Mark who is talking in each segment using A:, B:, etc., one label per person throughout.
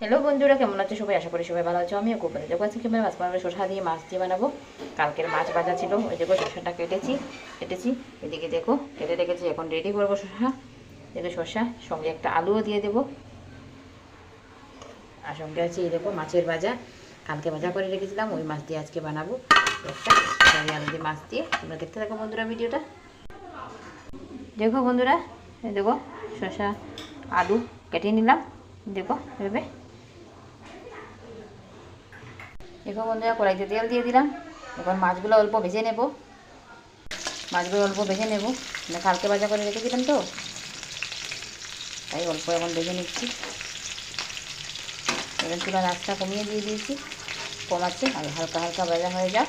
A: Hello বন্ধুরা, কেমন আছো সবাই? আশা করি সবাই ভালো আছো। আমিও খুব ভালো। যখন থেকে মাছ বানাবো শসা দিয়ে মাছ দিয়ে বানাবো। কালকের মাছ ভাজা ছিল। ওই দেখো, শসাটা কেটেছি কেটেছি। এদিকে দেখো, কেটে রেখেছি। এখন রেডি করব শসা। দেখো, শসা। সঙ্গে একটা আলুও দিয়ে দেবো। আর সঙ্গে আছে, এই দেখো, মাছের ভাজা। কালকে ভাজা করে রেখেছিলাম। ওই মাছ দিয়ে আজকে বানাবো। একটা আলু দিয়ে মাছ দিয়ে। তোমরা দেখতে থাকো বন্ধুরা ভিডিওটা। দেখো বন্ধুরা দেখো, শসা, আলু কেটে নিলাম। দেখো, এভাবে। দেখো বন্ধুরা, কড়াইতে তেল দিয়ে দিলাম। এখন মাছগুলো অল্প ভেজে নেব। মাছগুলো অল্প ভেজে নেব। মানে কালকে ভাজা করে রেখেছিলাম তো। তাই অল্প এখন ভেজে নিচ্ছি। এবার চুলা রাস্তা কমিয়ে দিয়ে দিয়েছি। কমাচ্ছে আর হালকা হালকা ভাজা হয়ে যাক।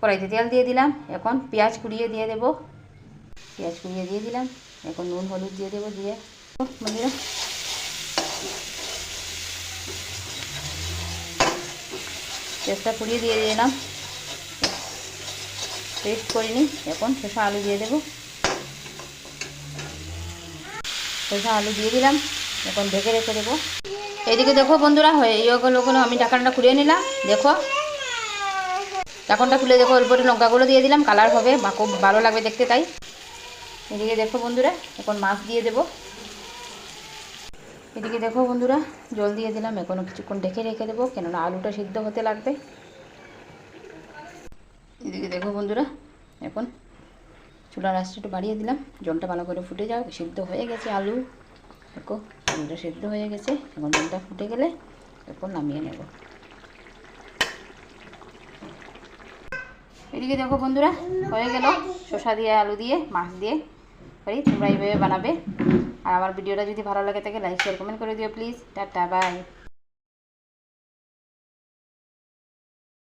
A: কড়াইতে তেল দিয়ে দিলাম। এখন পেঁয়াজ কুড়িয়ে দিয়ে দেবো। পেঁয়াজ কুড়িয়ে দিয়ে দিলাম। এখন নুন, হলুদ দিয়ে দেবো দিয়ে। বন্ধুরা পেঁয়াজটা পুড়িয়ে দিয়ে দিলাম। পেস্ট করিনি, এখন শসা আলু দিয়ে দেবো। শসা আলু দিয়ে দিলাম, এখন ঢেকে রেখে দেবো। এইদিকে দেখো বন্ধুরা, হয়ে ইয়েগুলো ওগুলো আমি ঢাকানটা খুলে নিলাম, দেখো। ঢাকনটা খুলে দেখো অল্প লঙ্কাগুলো দিয়ে দিলাম, কালার হবে, বা খুব ভালো লাগবে দেখতে তাই। এদিকে দেখো বন্ধুরা, এখন মাছ দিয়ে দেবো। এদিকে দেখো বন্ধুরা, জল দিয়ে দিলাম এখনও কিছুক্ষণ ঢেকে রেখে দেবো, কেননা আলুটা সিদ্ধ হতে লাগবে। এদিকে দেখো বন্ধুরা, এখন চুলার আঁচটা একটু বাড়িয়ে দিলাম, জলটা ভালো করে ফুটে যাও সিদ্ধ হয়ে গেছে আলু। দেখো, আলুটা সিদ্ধ হয়ে গেছে, এখন জলটা ফুটে গেলে এখন নামিয়ে নেব। এদিকে দেখো বন্ধুরা, হয়ে গেল, শসা দিয়ে, আলু দিয়ে, মাছ দিয়ে। করি, তোমরা এইভাবে বানাবে। আর আমার ভিডিওটা যদি ভালো লাগে থাকে লাইক শেয়ার কমেন্ট করে দিও প্লিজ টাটা বাই